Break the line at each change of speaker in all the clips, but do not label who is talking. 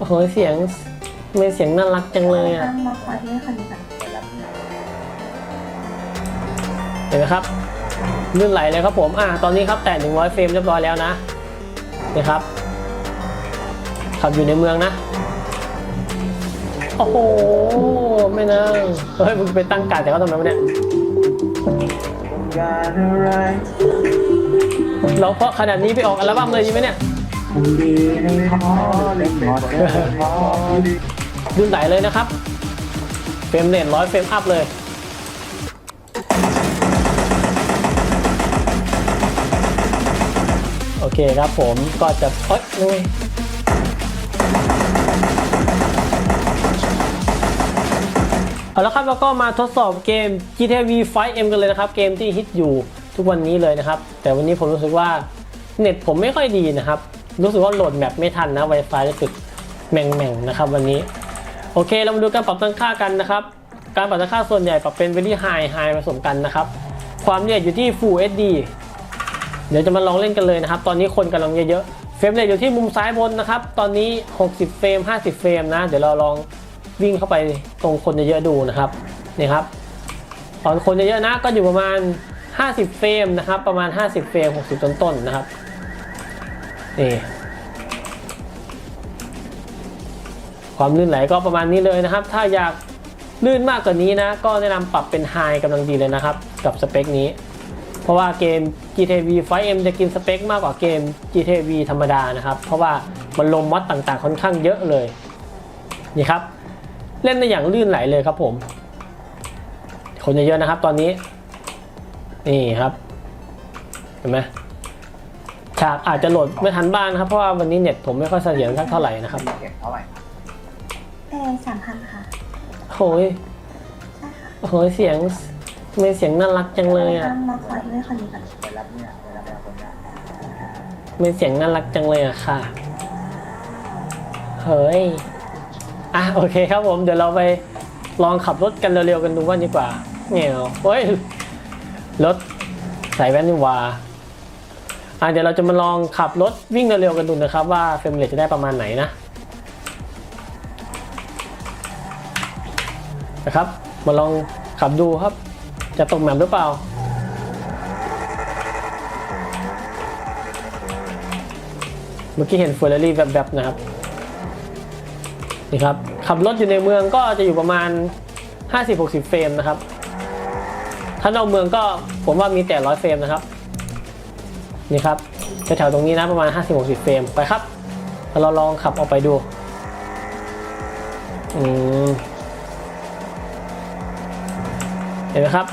โอ้โหเสียงไม่เสียงน่ารักจังเลยอะ
ตั้งมาขอที่คนนี้ก่อน
เห็นไหมครับลื่นไหลเลยครับผมอะตอนนี้ครับแต่100เฟรมเรียบร้อยแล้วนะนี่ครับขับอยู่ในเมืองนะโอ้โหไม่นะเฮ้ยมึงไปตั้งการดแต่เขาทำไมวะเนี่ยเราเพราะขนาดนี้ไปออกอัลบั้มเลยใช่ไหมเนี่ย
คนดีในท้อเล็กหมดเดินท้อดี
ลื่นไหลเลยนะครับ เฟรมเรทร้อยเฟรมอัพเลยโอเคครับผมก็จะเอ้ยนุ้ยเอาละครับแล้วก็มาทดสอบเกม GTA V 5M กันเลยนะครับ เกมที่ฮิตอยู่ทุกวันนี้เลยนะครับ แต่วันนี้ผมรู้สึกว่าเน็ตผมไม่ค่อยดีนะครับ รู้สึกว่าโหลดแมปไม่ทันนะ Wi-Fi รู้สึกแม่งๆนะครับวันนี้ โอเคเรามาดูการปรับตั้งค่ากันนะครับ การปรับตั้งค่าส่วนใหญ่ปรับเป็น very high high ผสมกันนะครับ ความละเอียดอยู่ที่ Full HD เดี๋ยวจะมาลองเล่นกันเลยนะครับ ตอนนี้คนกำลังเยอะๆ เฟรมเรทอยู่ที่มุมซ้ายบนนะครับ ตอนนี้ 60 เฟรม 50 เฟรมนะ เดี๋ยวเราลองวิ่งเข้าไปตรงคนเยอะๆดูนะครับ นี่ครับ ตอนคนเยอะๆนะก็อยู่ประมาณ 50 เฟรมนะครับ ประมาณ 50 เฟรม 60 ต้นๆนะครับ นี่ความลื่นไหลก็ประมาณนี้เลยนะครับ ถ้าอยากลื่นมากกว่านี้นะ ก็แนะนำปรับเป็นไฮกำลังดีเลยนะครับ กับสเปคนี้ เพราะว่าเกม GTA V 5M จะกินสเปคมากกว่าเกม GTA V ธรรมดานะครับ เพราะว่ามันลงมอดต่างๆ ค่อนข้างเยอะเลย นี่ครับ เล่นได้อย่างลื่นไหลเลยครับผม คนเยอะๆนะครับตอนนี้ นี่ครับ เห็นไหม ฉากอาจจะโหลดไม่ทันบ้างนะครับ เพราะว่าวันนี้เน็ตผมไม่ค่อยเสถียรสักเท่าไหร่นะครับ
เก็บเท่าไหร่
เอสามพันค่ะ
โอ้ย
ใช่ค่ะ
โอ้โหเสียงทำไมเสียงน่ารักจังเลยอะ
ตั้งมาขอที่คนนี้ก่อน
ไปรับเนี่ยไปรับคนเนี่ย
ทำไมเสียงน่ารักจังเลยอะค่ะ เฮ้ย อะโอเคครับผมเดี๋ยวเราไปลองขับรถกันเร็วๆกันดูว่าดีกว่าเงี้ยเฮ้ยรถใส่แว่นนี่หว่า อะเดี๋ยวเราจะมาลองขับรถวิ่งเร็วๆกันดูนะครับว่าเฟรมเรทจะได้ประมาณไหนนะนะครับ มาลองขับดูครับ จะตกแมปหรือเปล่าเมื่อกี้เห็นเฟอร์รารี่แบบๆนะครับนี่ครับขับรถอยู่ในเมืองก็จะอยู่ประมาณ 50-60 เฟรมนะครับ ถ้านอกเมืองก็ผมว่ามีแต่100เฟรมนะครับ นี่ครับแถวๆตรงนี้นะประมาณ 50-60 เฟรมไปครับเราลองขับออกไปดูเห็นไหมครับ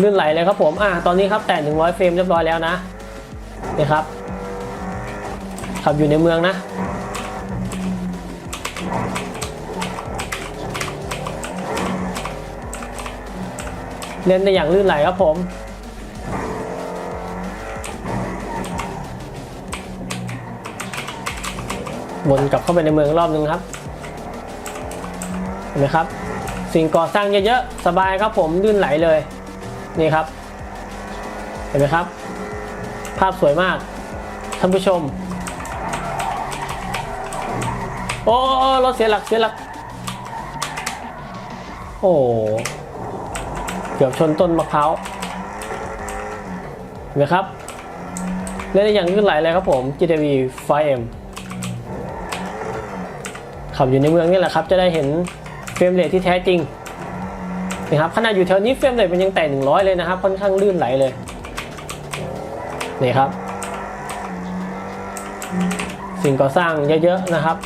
ลื่นไหลเลยครับผมอ่าตอนนี้ครับแต่100 เฟรมเรียบร้อยแล้วนะนี่ครับ ขับอยู่ในเมืองนะเล่นได้อย่างลื่นไหลครับผม วนกลับเข้าไปในเมืองรอบนึงครับเห็นไหมครับ สิ่งก่อสร้างเยอะๆสบายครับผมลื่นไหลเลยนี่ครับ เห็นไหมครับ ภาพสวยมากท่านผู้ชม โอ้รถเสียหลักเสียหลัก โอ้เกือบชนต้นมะพร้าวเห็นไหมครับเล่นได้อย่างลื่นไหลเลยครับผม GTV 5M ขับอยู่ในเมืองนี่แหละครับ จะได้เห็นเฟรมเรทที่แท้จริงนะครับขนาดอยู่แถวนี้เฟรมเรทมันยังแต่100 เลยนะครับ ค่อนข้างลื่นไหลเลยนี่ครับ สิ่งก่อสร้างเยอะๆนะครับ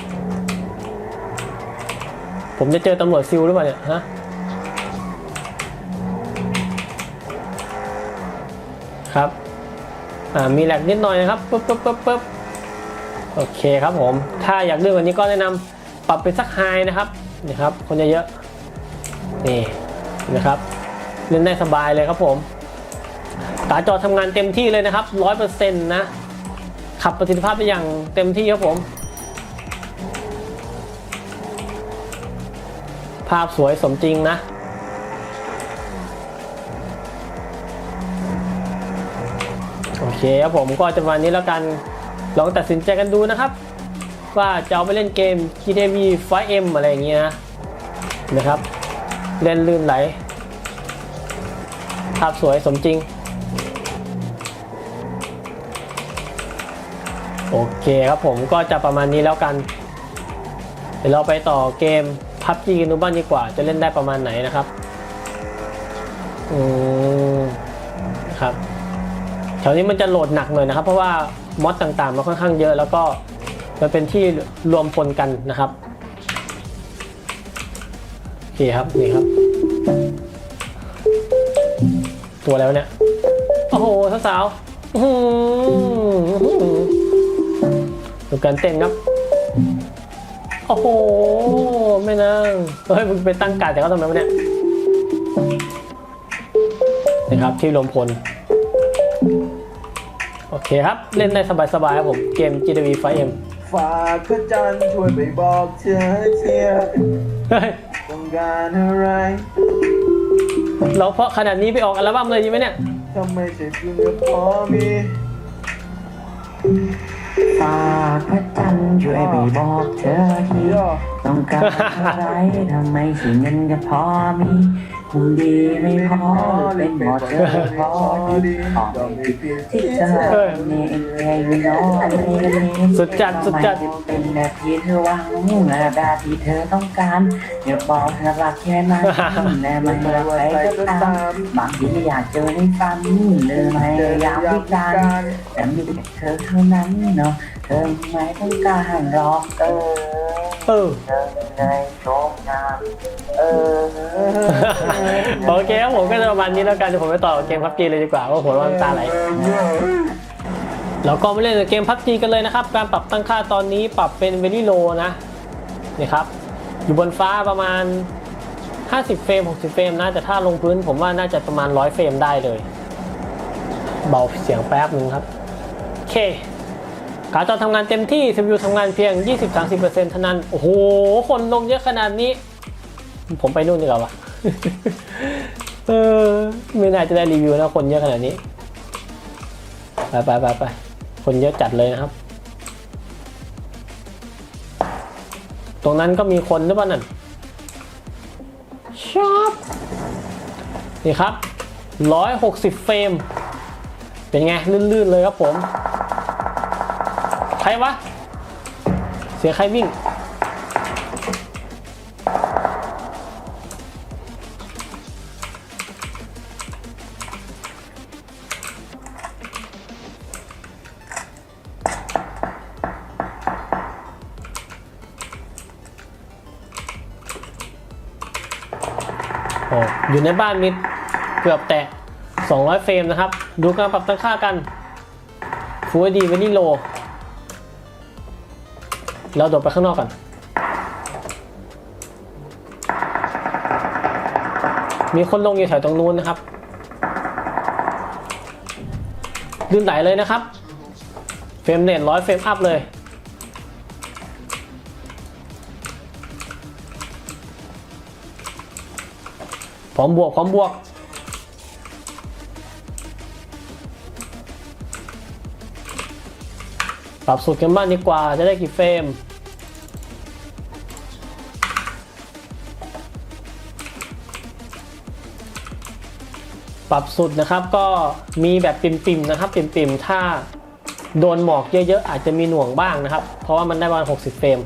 ผมจะเจอตำรวจซิลหรือเปล่าเนี่ยฮะครับมีแหลกนิดหน่อยนะครับปึ๊บปึ๊บปึ๊บปึ๊บโอเคครับผม ถ้าอยากเลือกวันนี้ก็แนะนำ ปรับเป็นสักไฮนะครับนี่ครับคนเยอะๆนี่นะครับเล่นได้สบายเลยครับผมตาจอทำงานเต็มที่เลยนะครับร้อยเปอร์เซ็นต์นะขับประสิทธิภาพได้อย่างเต็มที่ครับผม ภาพสวยสมจริงนะโอเคครับผมก็จะวันนี้แล้วกันลองตัดสินใจกันดูนะครับ ว่าจะเอาไปเล่นเกม GTV 5M อะไรอย่างเงี้ยนะนะครับเล่นลื่นไหล ภาพสวยสมจริง โอเคครับผมก็จะประมาณนี้แล้วกัน เดี๋ยวเราไปต่อเกม PUBG กันดูบ้างดีกว่า จะเล่นได้ประมาณไหนนะครับอืมครับแถวนี้มันจะโหลดหนักหน่อยนะครับ เพราะว่ามอดต่างๆมันค่อนข้างเยอะแล้วก็ มันเป็นที่รวมพลกันนะครับโอเคครับนี่ครับ ตัวแล้วเนี่ย โอ้โหสาวๆดูการเต้นครับ โอ้โหแม่นางเฮ้ยมึงไปตั้งการดแต่เขาทำไมวะเนี่ยนะครับที่รวมพลโอเคครับ เล่นได้สบายๆครับผม เกม GTV 5M
ฝากพระจันทร์ช่วยไปบอกเธอเทีย
เฮ้ย
ต้องการอะไร
เราเพราะขนาดนี้ไปออกอัลบั้มเลยดีไหมเนี่ย
ทำไมใช่เพียงแต่พอมี
ฝากพระจันทร์ช่วยไปบอกเธอที
ย่อ
ต้องการอะไรทำไมสิเงินก็พอมี คงดีไม่พอหรือเป็นหมดเธอพอดีขอไม่ผิดที่เธอเนี่ยเองไงไม่น้อย
สุดจัดสุดจัด
เป็นแบบที่เธอหวังแบบที่เธอต้องการอย่าบอกเธอรักแค่นั้นแต่ไม่รักใครก็ตามบางทีไม่อยากเจอในฝันเลยพยายามพิการแต่มีแต่เธอเท่านั้นเนาะ เธอไม่ต้องการหรอกเออ
เออ
เธอเลยโชมงามเออ
โอเคครับผมก็จะประมาณนี้แล้วกันเดี๋ยวผมไปต่อเกมพับจีเลยดีกว่าว่าะผมว่าน้ำตาไหลเราก็มาเล่นเกมพับจีกันเลยนะครับ การปรับตั้งค่าตอนนี้ปรับเป็นเวลี่โลนะนี่ครับ อยู่บนฟ้าประมาณ 50 เฟรม 60 เฟรมนะแต่ถ้าลงพื้นผมว่าน่าจะประมาณ 100 เฟรมได้เลย เบาเสียงแป๊บหนึ่งครับ โอเค การจอทำงานเต็มที่ CPU ทำงานเพียง 20-30%เท่านั้น โอ้โห คนลงเยอะขนาดนี้ ผมไปนู่นดีกว่าวะเออ ไม่น่าจะได้รีวิวนะคนเยอะขนาดนี้ ไปไปไปไปคนเยอะจัดเลยนะครับ ตรงนั้นก็มีคนหรือเปล่านั่นชอบนี่ครับ 160 เฟรม เป็นไง ลื่น ๆ เลยครับผม ใครวะ เสียงใครวิ่ง โอ้อยู่ในบ้านมิดเกือบแตะ200 เฟรมนะครับ ดูการปรับตั้งค่ากัน Full HD เวนี่โล เราโดดไปข้างนอกกันมีคนลงอยู่แถวตรงนู้นนะครับลื่นไหลเลยนะครับ เฟรมเรทร้อยเฟรมอัพเลย พร้อมบวก พร้อมบวก ปรับสูตรกันบ้างดีกว่าจะได้กี่เฟรม ปรับสุดนะครับก็มีแบบปิ่มๆนะครับปิ่มๆถ้าโดนหมอกเยอะๆอาจจะมีหน่วงบ้างนะครับ เพราะว่ามันได้ประมาณ60 เฟรม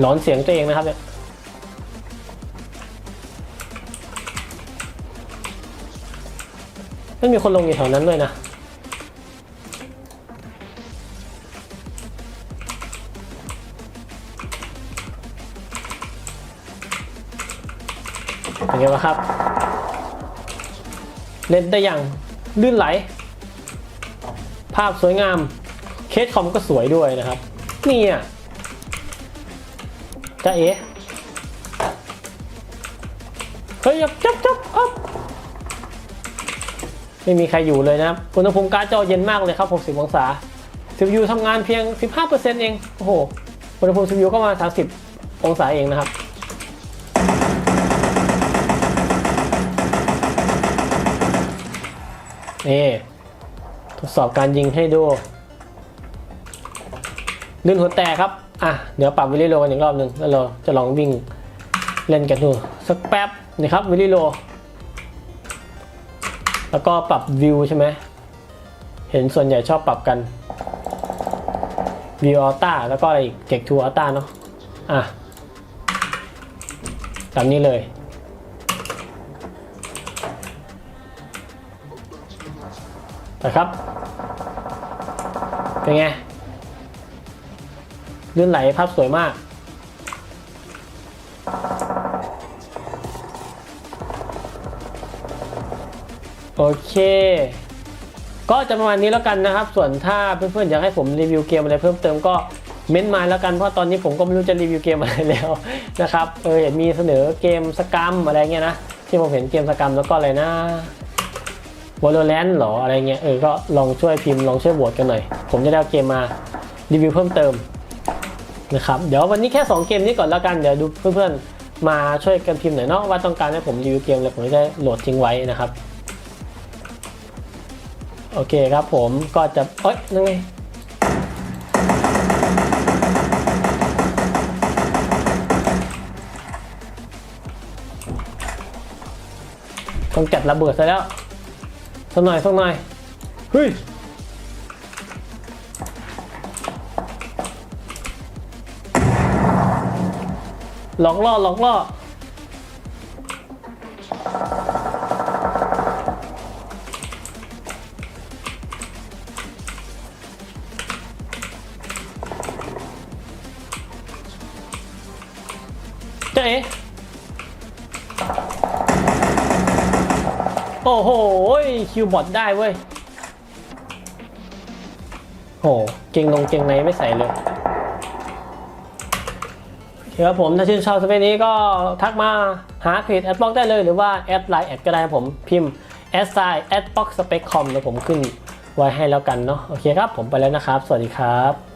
หลอนเสียงตัวเองนะครับเนี่ยไม่มีคนลงอยู่แถวนั้นด้วยนะ เป็นไงบ้างครับ เล่นได้อย่างลื่นไหล ภาพสวยงาม เคสคอมก็สวยด้วยนะครับ นี่อะจ้าเอ๋เฮ้ยจับจับจับอ๊บไม่มีใครอยู่เลยนะครับอุณหภูมิการ์ดจอเย็นมากเลยครับ 60 องศา CPU ทำงานเพียง 15%เอง โอ้โห อุณหภูมิ CPU ก็มา 30 องศาเองนะครับ นี่ทดสอบการยิงให้ดูลื่นหัวแตกครับ อะ เดี๋ยวปรับวิลลี่โลกันอีกรอบหนึ่งแล้วเราจะลองวิ่งเล่นกันดูสักแป๊บนี่ครับวิลลี่โล แล้วก็ปรับวิวใช่ไหม เห็นส่วนใหญ่ชอบปรับกันวิวอัลต้าแล้วก็อะไรอีกเจ็กทูอัลต้าเนาะ อะตามนี้เลย นะครับเป็นไงลื่นไหลภาพสวยมากโอเค ก็จะประมาณนี้แล้วกันนะครับ ส่วนถ้าเพื่อนๆอยากให้ผมรีวิวเกมอะไรเพิ่มเติมก็เม้นต์มาแล้วกัน เพราะตอนนี้ผมก็ไม่รู้จะรีวิวเกมอะไรแล้วนะครับ เออเห็นมีเสนอเกมสกรรมอะไรเงี้ยนะ ที่ผมเห็นเกมสกรรมแล้วก็อะไรนะ วอลเลนหรออะไรเงี้ยเออก็ลองช่วยพิมพ์ลองช่วยโหวตกันหน่อย ผมจะได้เอาเกมมารีวิวเพิ่มเติมนะครับเดี๋ยววันนี้แค่ 2 เกมนี้ก่อนแล้วกันเดี๋ยวดูเพื่อนๆมาช่วยกันพิมพ์หน่อยเนาะว่าต้องการให้ผมรีวิวเกมอะไรผมจะได้โหลดทิ้งไว้นะครับโอเคครับผมก็จะเอ้ยนั่นไงต้องจัดระเบิดซะแล้ว สักหน่อยสักหน่อยเฮ้ ยหลอกล่อหลอกล่อเจ๊ะโอ้โหคิวบอทได้เว้ยโหเก่งลงเก่งในไม่ใส่เลยเคครับผมถ้าชื่นชอบสเปนนี้ก็ทักมาหาเพจแอดบ็อกได้เลยหรือว่าแอดไลน์แอดก็ได้ผมพิมพ์แอดไซน์แอดบ็อกสเปคคอมแล้วผมขึ้นไว้ให้แล้วกันเนาะโอเคครับผมไปแล้วนะครับ สวัสดีครับ